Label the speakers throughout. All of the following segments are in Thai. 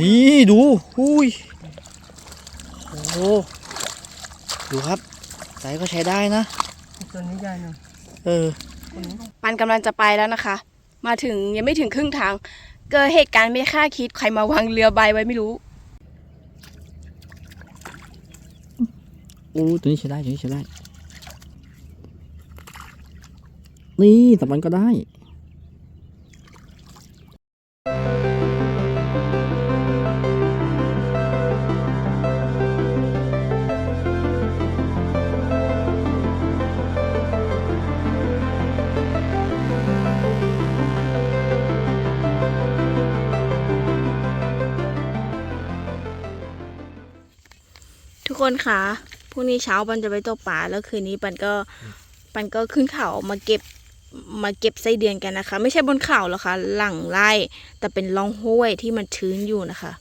Speaker 1: นี่ดูหุยโอ้โหดูครับไซส์ก็ใช้ได้นะ
Speaker 2: ตัวนี้ใหญ่หน่อย
Speaker 1: เออ
Speaker 2: คนนี้
Speaker 3: ปันกำลังจะไปแล้วนะคะ มาถึงยังไม่ถึงครึ่งทาง เกิดเหตุการณ์ไม่คาดคิดใครมาวางเรือใบไว้ไม่รู้
Speaker 1: โอ้ตัวนี้ใช้ได้ตัวนี้ใช้ได้ นี่แต่มันก็ได้
Speaker 3: คนคะพรุ่งนี้เช้าปันจะไปตกปลาแล้วคืนนี้ปันก็ปันก็ขึ้นเขามาเก็บมาเก็บไส้เดือนกันนะคะ ไม่ใช่บนเขาหรอกค่ะ หลังไร่แต่เป็นร่องห้วยที่มันชื้นอยู่นะคะ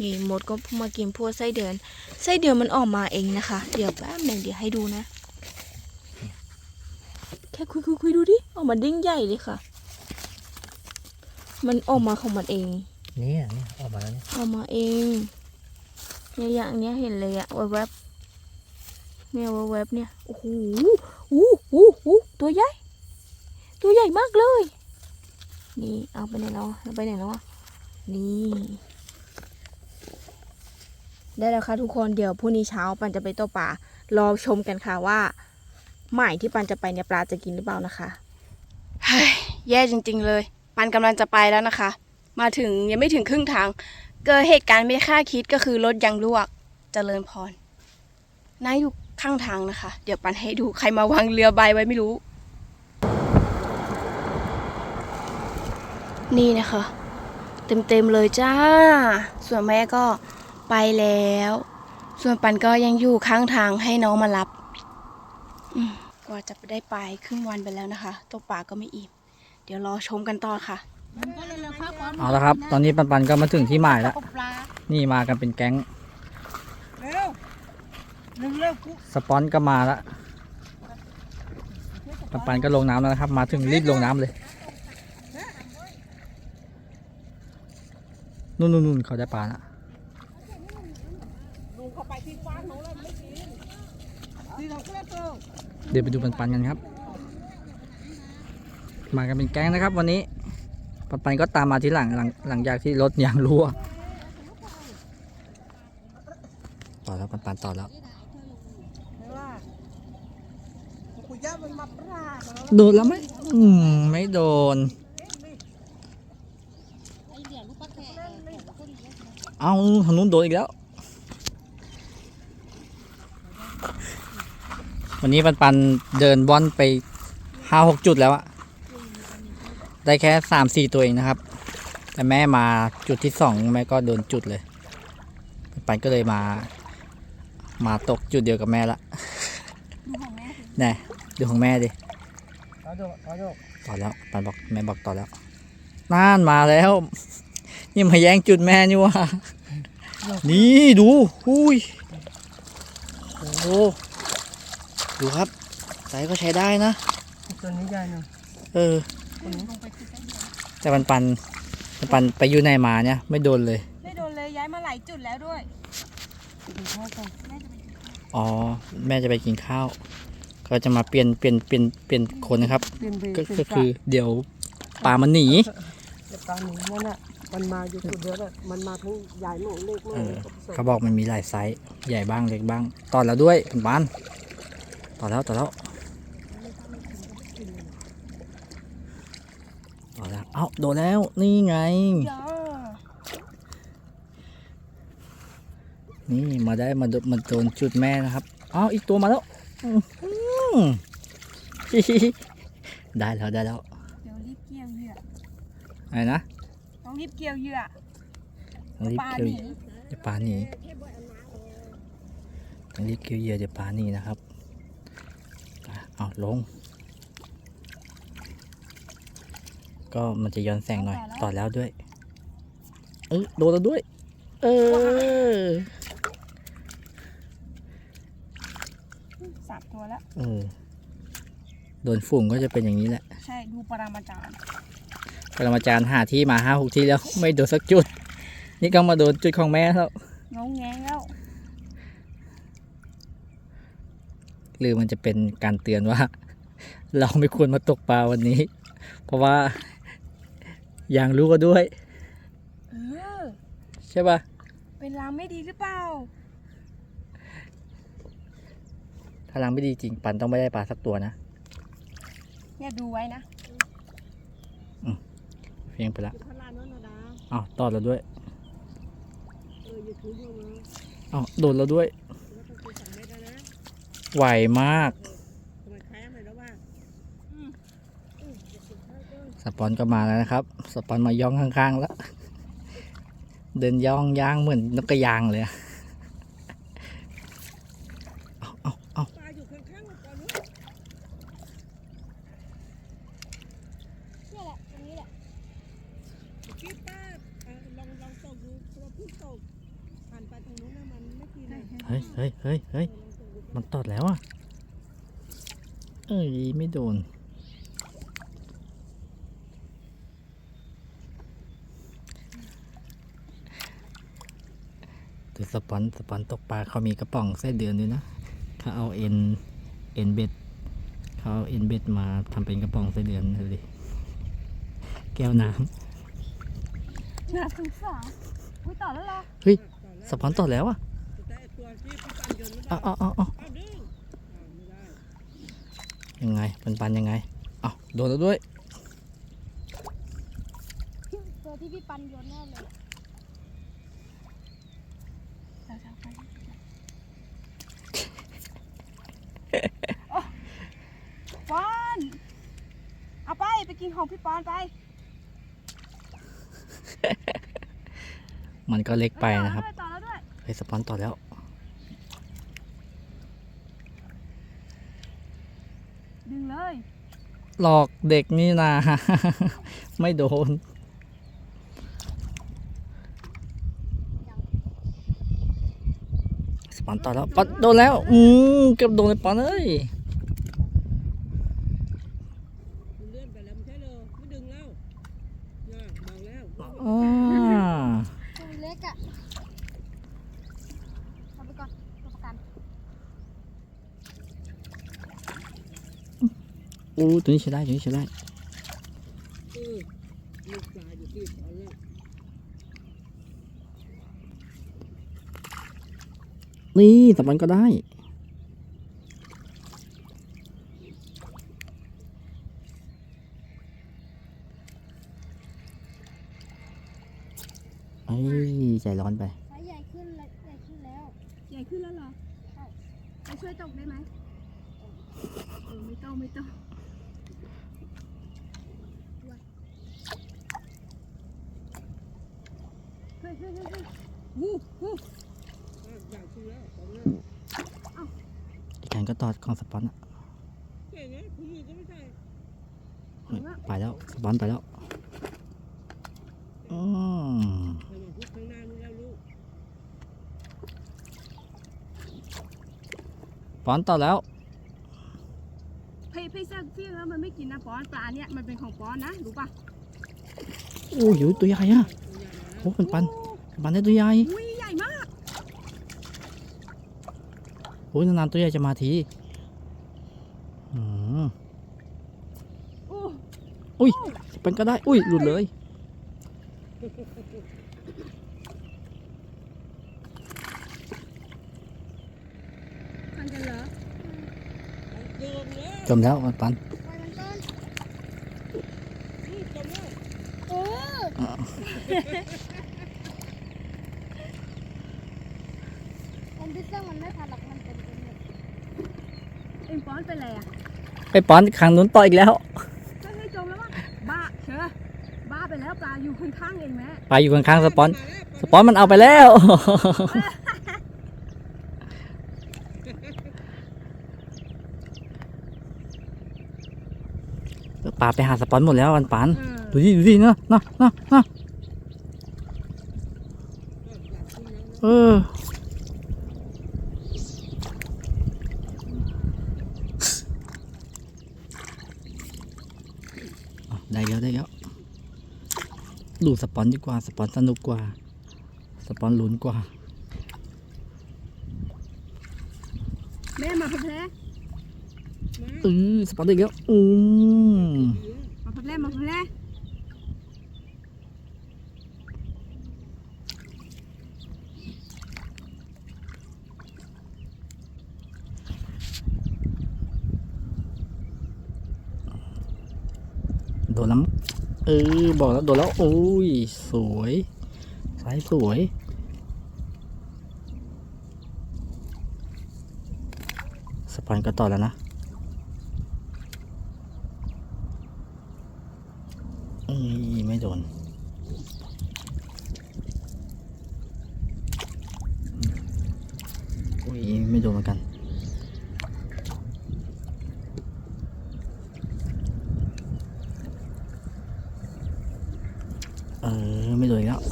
Speaker 3: นี่มดก็มากินพวกไส้เดือนไส้เดือนมันออกมาเองนะคะ เดี๋ยวแป๊บหนึ่งเดี๋ยวให้ดูนะ แค่คุยคุยคุยดูดิออกมาดิ้งใหญ่เลยค่ะ มันออกมาของมันเอง
Speaker 1: นี่นี่ออกมาแล้วนี่
Speaker 3: ออกมาเอง เนี่ยอย่างเนี้ยเห็นเลยอะแวบๆเนี่ยแวบๆเนี่ยโอ้โหโอ้โหโอ้โหตัวใหญ่ ตัวใหญ่มากเลย นี่เอาไปไหนแล้วเอาไปไหนแล้วอะนี่ได้แล้วค่ะทุกคนเดี๋ยวพรุ่งนี้เช้าปันจะไปตกปลารอชมกันค่ะว่าหมายที่ปันจะไปเนี่ยปลาจะกินหรือเปล่านะคะเฮ้ยแย่จริง ๆ เลย ปันกำลังจะไปแล้วนะคะ มาถึงยังไม่ถึงครึ่งทาง เกิดเหตุการณ์ไม่คาดคิดก็คือรถยางลวกเจริญพรนายอยู่ข้างทางนะคะ เดี๋ยวปันให้ดูใครมาวางเรือใบไว้ไม่รู้ นี่นะคะ เต็มๆเลยจ้า ส่วนแม่ก็ไปแล้ว ส่วนปันก็ยังอยู่ข้างทางให้น้องมารับกว่าจะไปได้ไปครึ่งวันไปแล้วนะคะตกปลาก็ไม่อิ่ม เดี๋ยวรอชมกันต่อค่ะ
Speaker 1: เอาละครับ ตอนนี้ปันปันก็มาถึงที่หมายแล้ว
Speaker 2: ตกปลา
Speaker 1: นี่มากันเป็นแก๊ง
Speaker 2: เร็วเร็วเร็วกู
Speaker 1: สปอนก็มาแล้วปันปันก็ลงน้ำแล้วนะครับ มาถึงรีบลงน้ำเลย นู่นนู่นนู่นเขาได้ปลาแล้ว
Speaker 2: ลุงเข้าไปที่ฟ้าหนูแล้วไม่กินที่เราก็เร็ว
Speaker 1: เดี๋ยวไปดูปันปันกันครับ มากันเป็นแก๊งนะครับวันนี้ ปันปันก็ตามมาทีหลังหลังหลังจากที่รถยางรั่วต่อแล้วปันปันต่อ
Speaker 2: แล้ว
Speaker 1: โดนแล้วไหมอืมไม่โดน เอาทางนู้นโดนอีกแล้ว วันนี้ปันปันเดินว่อนไปห้าหกจุดแล้วอะ ได้แค่สามสี่ตัวเองนะครับ แต่แม่มาจุดที่สองแม่ก็โดนจุดเลยปันปันก็เลยมา มาตกจุดเดียวกับแม่ละแน่ดูของแม่ดิ
Speaker 2: ต่อโยกต่อโยก
Speaker 1: ต่อแล้วปันบอกแม่บอกต่อแล้วน่านมาแล้ว นี่มาแย่งจุดแม่นี่ว่านี่ดูหุยโอ้โหดูครับไซส์ก็ใช้ได้นะ
Speaker 2: ตัวนี้ใหญ่หน่อย
Speaker 1: เออ
Speaker 2: คนนี้
Speaker 1: แต่ปันปันปันปันไปอยู่ไหนมาเนี่ย ไม่โดนเลย
Speaker 3: ไม่โดนเลยย้ายมาหลายจุดแล้วด้วย
Speaker 2: กินข้าวก่อน
Speaker 1: อ๋อ แม่จะไปกินข้าว ก็จะมาเปลี่ยนเปลี่ยนเปลี่ยนเปลี่ยนคนนะครับ
Speaker 2: เปลี่ยนเบร
Speaker 1: ก็
Speaker 2: เปลี่
Speaker 1: ก็
Speaker 2: ยน
Speaker 1: คือเดี๋ยวปลามันหนี
Speaker 2: เดี๋ยวปลาหนูนั่นแหละมันมาอยู่จุดเดียวแหละมันมาทั้งใหญ่หนูเล็ก
Speaker 1: เอ
Speaker 2: มาก
Speaker 1: อเขาบอกมันมีหลายไซส์ใหญ่บ้างเล็กบ้างต่อแล้วด้วยปันปันต่อแล้วต่อแล้วต่อแล้ว เอ้าโดนแล้วนี่ไง
Speaker 3: จ้า
Speaker 1: นี่มาได้มาโดนมาโดนจุดแม่นะครับเอ้าอีกตัวมาแล้วอื้อหือได้แล้วได้แล้ว
Speaker 3: เดี๋ยวรีบเกี่ยวเหยื่อ
Speaker 1: อะไรนะ
Speaker 3: ต้องรีบเกี่ยวเหยื่อ
Speaker 1: ต้องรีบ
Speaker 3: ปลา
Speaker 1: เกี่ยว
Speaker 3: หนี
Speaker 1: เดี๋ยวปลาหนีต้องรีบเกี่ยวเหยื่อเดี๋ยวปลาหนีนะครับอะเอาลง ก็มันจะย้อนแสงหน่อย ต่อแล้วด้วย เออโดนแล้วด้วย เออ
Speaker 3: สามตัวแล้ว
Speaker 1: เออโดนฝุ่งก็จะเป็นอย่างนี้แหละ
Speaker 3: ใช่ดูปรามาจารย์
Speaker 1: ปรมาจารย์หาที่มาห้าหกที่แล้วไม่โดนสักจุด นี่ก็มาโดนจุดของแม่แล้ว
Speaker 4: งงแงแล้ว
Speaker 1: หรือมันจะเป็นการเตือนว่า เราไม่ควรมาตกปลาวันนี้ เพราะว่า อย่างรู้ก็ด้วย
Speaker 4: เออ
Speaker 1: ใช่ปะ
Speaker 4: เป็นลางไม่ดีหรือเปล่า
Speaker 1: ถ้าลังไม่ดีจริงปันต้องไม่ได้ปลาสักตัวนะ
Speaker 4: เนี่ยดูไว้นะ
Speaker 1: เพียงไปละ
Speaker 5: อยู่ข้างล่างนั่นนะดา
Speaker 1: อ้าวตอดเราด้วย
Speaker 5: เอออยู่ทุบลงมา
Speaker 1: อ้าวโดนเราด้วย
Speaker 5: แล้วก็คือสองเมตรแล้วนะ
Speaker 1: ไหวมาก
Speaker 5: ทำไมแคมเลยแล้วว่าอืมอืมอย่าสิข้าวเด้อ
Speaker 1: สปอนก็มาแล้วนะครับ สปอนมาย่องข้าง ๆ แล้ว เดินย่องย่างเหมือนนกกระยางเลยอะเอาเอาเอา
Speaker 5: ปลาอยู่ข้างๆมันก่อนนู้น
Speaker 4: เนี่ยแหละตรงนี้แหละ
Speaker 5: เมื่อกี้ป้าเอ่อลองลองตกดูเพราะว่าเพิ่งตกหันไปทางนู้นนะมันไม่กินเลย
Speaker 1: เฮ้ยเฮ้ยเฮ้ยเฮ้ย
Speaker 5: ลองตกดู
Speaker 1: มันตอดแล้วอะ เอ้ยไม่โดน ตัวสปอนสปอนตกปลาเขามีกระป๋องไส้เดือนด้วยนะเขาเอาเอ็นเอ็นเบ็ดเขาเอาเอ็นเบ็ดมาทำเป็นกระป๋องไส้เดือนดูดิแก้วน้
Speaker 4: น่าสงสารอุ้ยต่อแล้วเหรอำ
Speaker 1: เฮ้ย
Speaker 5: ต่อแล้ว
Speaker 1: สปอนตอดแล้วอะ
Speaker 5: แต่ไอ้ตัวที่พี่ปันยนต์ไม่ได้
Speaker 1: เอาเอาเอาเอา
Speaker 5: เอาดึงเอาไม่ได้
Speaker 1: ยังไงปันปันยังไงเอาโดนแล้วด้วย
Speaker 4: ตัวที่พี่ปันโยนแน่เลยปอนเอา ไปไปกินของพี่ปอนไป
Speaker 1: มันก็เล็กไปนะครับ
Speaker 4: ต่อแล้วด้วย
Speaker 1: เฮ้ยสปอนต่อแล้ว
Speaker 4: ดึงเลย
Speaker 1: หลอกเด็กนี่นาไม่โดนสปอนต่อแล้วปอนโดนแล้ว อืมเกือบโดนเลยปอนเอ้ย
Speaker 5: มันเลื่อนไปแล้วไม่ใช่เลยไม่ดึงแล้วน่ะบ อกแล้ว
Speaker 1: อ่า
Speaker 4: ตัวเล็กอะเอาไปก่อนตัวประกัน
Speaker 1: อู้ตัวนี้ใช้ได้ตัวนี้ใช้ได้
Speaker 5: ลูกปลาอยู่ที่ตอนแรก
Speaker 1: นี่สปอนก็ได้ เอ้ยใจร้อนไป
Speaker 4: ไซส์ใหญ่ขึ้นแล้วใหญ่ขึ้นแล้ว ใหญ่ขึ้นแล้วเหรอใช่ไปช่วยตกได้ไหมเออไม่ต้องไม่ต้องเฮ้ยเฮ้ยเฮ้ยเฮ้ยวู้วู้
Speaker 5: อะใหญ่ขึ้นแล้วตอนแรก
Speaker 1: อีกการก็ตอดของสปอนอะ
Speaker 5: เก่งไงคุณมือก็ไม่ใช่
Speaker 1: เฮ้ยไปแล้ว สปอนไปแล้ว อืม
Speaker 5: ระวังพุกข้างหน้านู้นแล้วลูก
Speaker 1: ปอนต่อแล้ว
Speaker 4: พี่พี่เสื้อพี่แล้วมันไม่กินนะป้อนปลาเนี่ยมันเป็นของป้อนนะรู้ป่ะ
Speaker 1: โอ้ยตัวใหญ่อะ
Speaker 5: ตัวใหญ่นะ
Speaker 1: โอ้มันปันปันได้ตัวใหญ่
Speaker 4: อุ้ยใหญ่มาก
Speaker 1: โอ้ยนานๆตัวใหญ่จะมาทีอืม
Speaker 4: โอ้
Speaker 1: อุ้ยเป็นก็ได้ อุ้ยหลุดเลย
Speaker 4: ทันกันเหรอ
Speaker 5: เดินเลย
Speaker 1: จมแล้วมันปัน
Speaker 4: ปล่อยมันก่อน
Speaker 5: ลูกจมแล้ว
Speaker 4: เออ
Speaker 1: อ่า
Speaker 4: มันพิซซ่ามันไม่พันหรอกมันเป็นเป็นแบบเอ็งป้อนเป็นอะไรอะ
Speaker 1: ไปปอนครั้งนู้นต่ออีกแล้ว
Speaker 4: เฮ้ยเฮ้ยจมแล้วมั้งบ้าเชอบ้าไปแล้วปลาอยู่ข้างๆเองแม่
Speaker 1: ไปอยู่ข้างๆสปอน
Speaker 5: มาแล้ว
Speaker 1: สปอนมันเอาไปแล้ว ป่าไปหาสปอนหมดแล้ววันปัน
Speaker 4: เออ
Speaker 1: ดูดิดูดิเนาะเนาะเนาะเนาะเอออะได้แล้วได้แล้วดูสปอนดีกว่า สปอนสนุกกว่าปอนลุ้นกว่า
Speaker 4: แม่มาพับแพ้
Speaker 1: เออสปอนอีกแล้วอืม
Speaker 4: มาพับแพ้มาพับแพ้
Speaker 1: โดนแล้วมั้งเออบอกแล้วโดนแล้วโอ้ยสวยสายสวยสปอนก็ต่อแล้วนะเอ้ย ไม่โดนอุ้ยไม่โดนเหมือนกันเออไม่โดนอีกแล้ว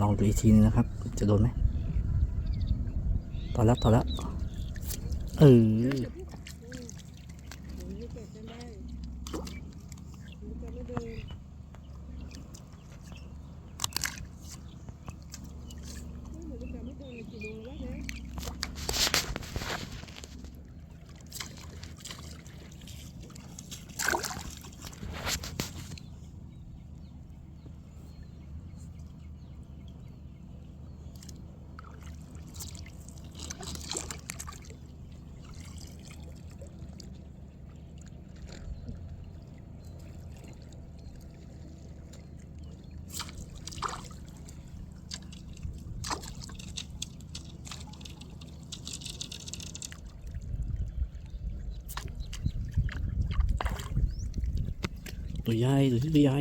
Speaker 1: ลองดูอีกทีนึงนะครับ จะโดนไหมตอแล้วต่อแล้วเออ
Speaker 5: ผมไม่เก็บกันได้ผมจะไม่เดินหนูจะไม่เดินกี่โมงแล้วเนี่ย
Speaker 1: ตัวใหญ่ตัวที่ตัวใหญ่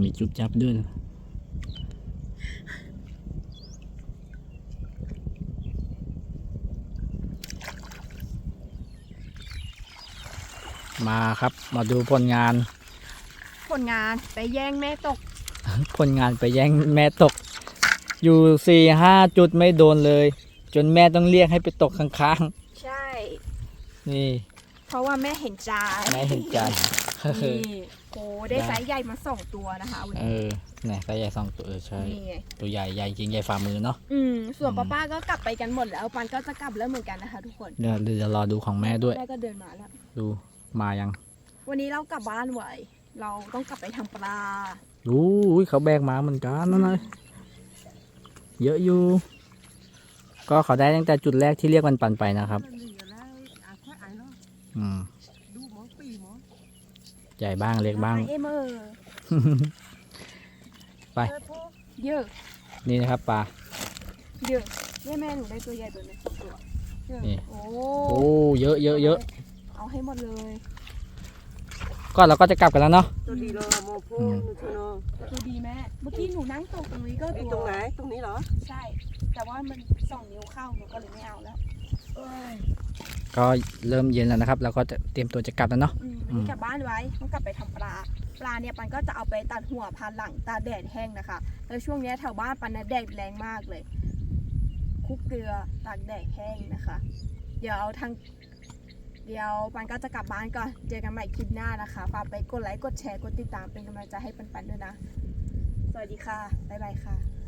Speaker 1: มีจุดจับด้วยนะมาครับมาดูผลงาน
Speaker 4: ผลงานไปแย่งแม่ตก
Speaker 1: ผลงานไปแย่งแม่ตก อยู่สี่ห้าจุดไม่โดนเลย จนแม่ต้องเรียกให้ไปตกข้าง
Speaker 4: ใช่
Speaker 1: ๆ นี่
Speaker 4: เพราะว่าแม่เห็นใจ
Speaker 1: แม่เห็นใจ
Speaker 4: นี่โอ้ได้
Speaker 1: ได้
Speaker 4: ไซส์ใหญ่มาสองตัวนะคะวัน
Speaker 1: เอ
Speaker 4: นี้
Speaker 1: อไหนไซส์ใหญ่สองตัวเออใช่
Speaker 4: นี่ไง
Speaker 1: ตัวใหญ่ใหญ่จริงใหญ่ฝ่ามือเนาะ
Speaker 4: อืมส่วน
Speaker 1: อืม
Speaker 4: ป้าป้าก็กลับไปกันหมดแล้วปันก็จะกลับแล้วเหมือนกันนะคะ ทุกคน
Speaker 1: เดี๋ยวเดี๋ยวจะรอดูของแม่ด้วย
Speaker 4: แม่ก็เดินมาแล้ว
Speaker 1: ดูมายัง
Speaker 4: วันนี้เรากลับบ้านไหวเราต้องกลับไปทำปลา
Speaker 1: ดูอุ้ยเขาแบกมาเหมือนกันนั่นเลยเยอะอยู่ ก็เขาได้ตั้งแต่จุดแรกที่เรียกวันปันไปนะครับ
Speaker 5: อื
Speaker 1: ม
Speaker 5: ดูหมอปีหมอ
Speaker 1: ใหญ่บ้างเล็กบ้าง
Speaker 4: เอเมอร์
Speaker 1: ไป
Speaker 5: เออพวก
Speaker 4: เยอะ
Speaker 1: นี่นะครับปลา
Speaker 4: เยอะแม่แม่หนูได้ตัวใหญ่ตัวนี้สองตัว
Speaker 1: นี่
Speaker 4: โอ้
Speaker 1: โอ้เยอะเยอะเยอะ
Speaker 4: เอาให้หมดเลย
Speaker 1: ก็เราก็จะกลับกันแล้วเนาะ
Speaker 5: ตัวดีเลยหมอพู
Speaker 1: อืม
Speaker 5: นูเธอเนาะ
Speaker 4: ตัวดีแม่ เมื่อกี้หนูนั่งตกตรงนี้ก็
Speaker 5: ไอ้
Speaker 4: ตั
Speaker 5: ตร
Speaker 4: ว
Speaker 5: งไหน ตรงนี้เหรอ
Speaker 4: ใช่ แต่ว่ามันสองนิ้วเข้าหนูก็เลยไม่เอาแล้ว
Speaker 5: เอ้ย
Speaker 1: ก็เริ่มเย็นแล้วนะครับ เราก็จะเตรียมตัวจะกลับแล้วเนาะ
Speaker 4: อืมกลับบ้านไว้ต้องกลับไปทำปลา ปลาเนี่ยปันก็จะเอาไปตัดหัวพานหลังตาแดดแห้งนะคะ แล้วช่วงเนี้ยแถวบ้านปันนะแดดแรงมากเลยคลุกเกลือตากแดดแห้งนะคะ เดี๋ยวทางเดี๋ยวปันก็จะกลับบ้านก่อน เจอกันใหม่คลิปหน้านะคะ ฝากไปกดไลค์ กดแชร์ กดติดตามเป็นกำลังใจให้ปันปันๆด้วยนะ สวัสดีค่ะ บ๊ายบายค่ะ